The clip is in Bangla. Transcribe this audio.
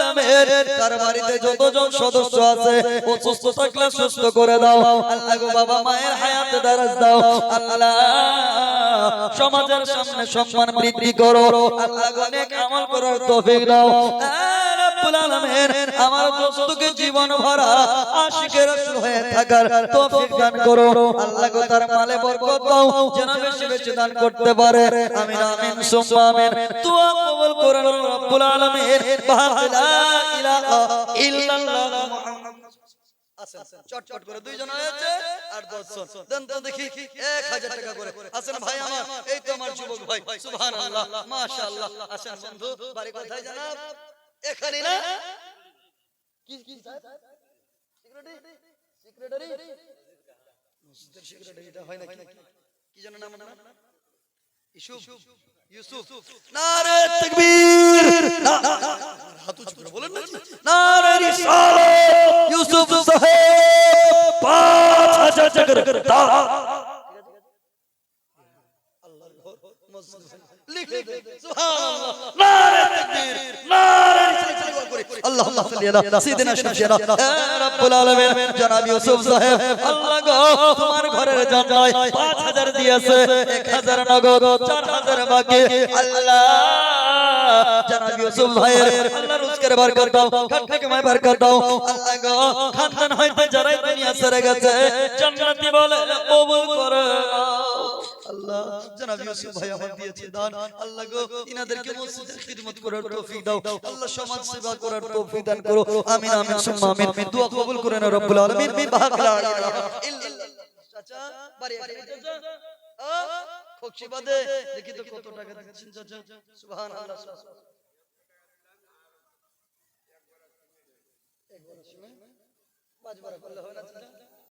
আলামিন তার যতজন সদস্য আছে অসুস্থ থাকলে সুস্থ করে দাও। আল্লাহ বাবা, মায়ের হায়াতে দারাজ দাও। আল্লাহ, সমাজের সামনে সম্মান বৃদ্ধি করো। আল্লাহ গো আমল করার তৌফিক দাও। আমার জীবন ভরা আশিকের করতে পারে। আমিন আমিন, সুম্মা, আমিন। দোয়া কবুল রব্বুল আলামিন বাহালা ইলাহা ইল্লাল্লাহ চটচট করে দুইজন হয়েছে আর দশজন। দেন তো দেখি, এক হাজার টাকা করে। আসেন ভাই আমার, এই তো আমার যুবক ভাই সুবহান মাশাআল্লাহ। আসেন বন্ধু, বাড়ি কোথায় জানাব? এখানে না? কি কি সেক্রেটারি সেক্রেটারি মসজিদের সেক্রেটারিটা হয় নাকি? কি জানেন নাম আপনার? ইউসুফ ইউসুফ নারে তাকবীর! রাব্বুল আলামিন জনাব ইউসুফ সাহেব আল্লাহ গো তোমার ঘরের জানলায় 5000 দিয়েছে 1000 নগদ 4000 বাকি। আল্লাহ জনাব ইউসুফ ভাইয়ের। আল্লাহ রুজকের বরকত দাও খাটখাকে মায় বরকত দাও। আল্লাহ গো খানদান হইতে যারাই দুনিয়া ছেড়ে গেছে জান্নাতি বলে কবুল করে। আল্লাহ জনাব ইউসুফ ভাই আমার দিয়েছে দান। আল্লাহ গো ইনাদেরকে মসজিদের খিদমত করার তৌফিক দাও। আল্লাহ সমাজ সেবা করার তৌফিক দান করো। আমিন আমিন সুম্মা আমিন। দোয়া কবুল করে না রব্বুল আলামিন। বাহাকলা ইল্লাল্লাহ। চাচা বাড়ি চাচা। খোকসি বাদে দেখি তো কত টাকা দিচ্ছেন চাচা। সুবহানাল্লাহ একবার শুনে পাঁচবার করলে হয় না চাচা?